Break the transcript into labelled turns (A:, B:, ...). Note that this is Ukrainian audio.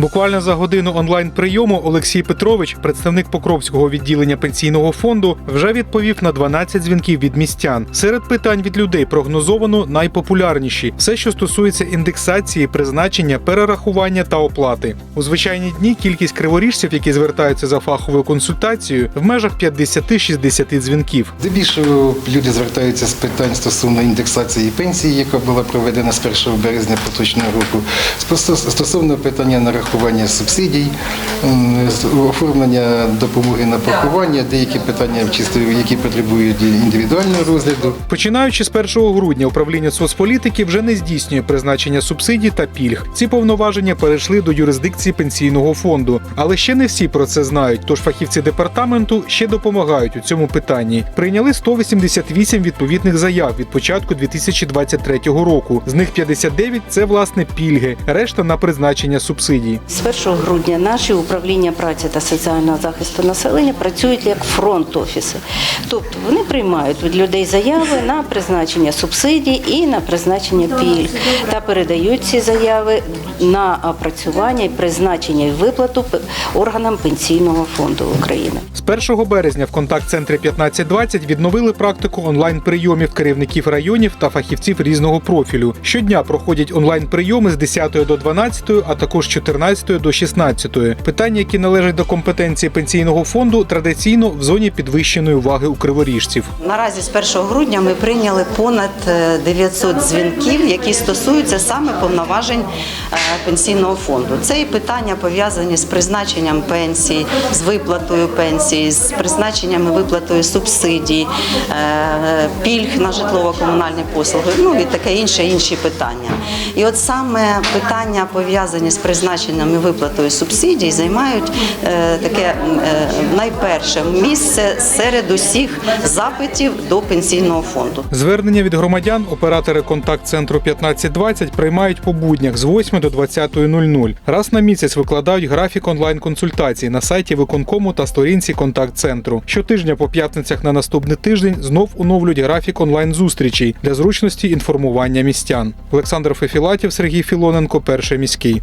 A: Буквально за годину онлайн прийому Олексій Петрович, представник Покровського відділення пенсійного фонду, вже відповів на 12 дзвінків від містян. Серед питань від людей прогнозовано найпопулярніші все, що стосується індексації, призначення, перерахування та оплати. У звичайні дні кількість криворіжців, які звертаються за фаховою консультацією, в межах 50-60 дзвінків.
B: Здебільшого люди звертаються з питань стосовно індексації пенсії, яка була проведена з 1 березня поточного року, стосовно питання нарахування субсидій, м, з- оформлення допомоги на поховання, деякі питання, які потребують індивідуального розгляду.
A: Починаючи з 1 грудня, управління соцполітики вже не здійснює призначення субсидій та пільг. Ці повноваження перейшли до юрисдикції пенсійного фонду. Але ще не всі про це знають. Тож фахівці департаменту ще допомагають у цьому питанні. Прийняли 188 відповідних заяв від початку 2023 року. З них 59 – це власне пільги, решта на призначення субсидій.
C: З 1 грудня наші управління праці та соціального захисту населення працюють як фронт-офіси, тобто вони приймають від людей заяви на призначення субсидій і на призначення пільг та передають ці заяви на опрацювання і призначення і виплату органам пенсійного фонду України.
A: З 1 березня в контакт-центрі 1520 відновили практику онлайн-прийомів керівників районів та фахівців різного профілю. Щодня проходять онлайн-прийоми з 10 до 12, а також 14 11 до 16. Питання, які належать до компетенції пенсійного фонду, традиційно в зоні підвищеної уваги у криворіжців.
D: Наразі з 1 грудня ми прийняли понад е, 900 дзвінків, які стосуються саме повноважень е, пенсійного фонду. Це і питання пов'язані з призначенням пенсії, з виплатою пенсії, з призначенням і виплатою субсидій, е, пільг на житлово-комунальні послуги. Ну і таке інше інші питання. І от саме питання пов'язані з призначенням і виплатою субсидій займають е, таке е, найперше місце серед усіх запитів до пенсійного фонду.
A: Звернення від громадян оператори контакт-центру 1520 приймають по буднях з 8 до 20.00. Раз на місяць викладають графік онлайн-консультацій на сайті виконкому та сторінці контакт-центру. Щотижня по п'ятницях на наступний тиждень знов оновлюють графік онлайн-зустрічей для зручності інформування містян. Олександр Фефілатів, Сергій Філоненко, перший міський.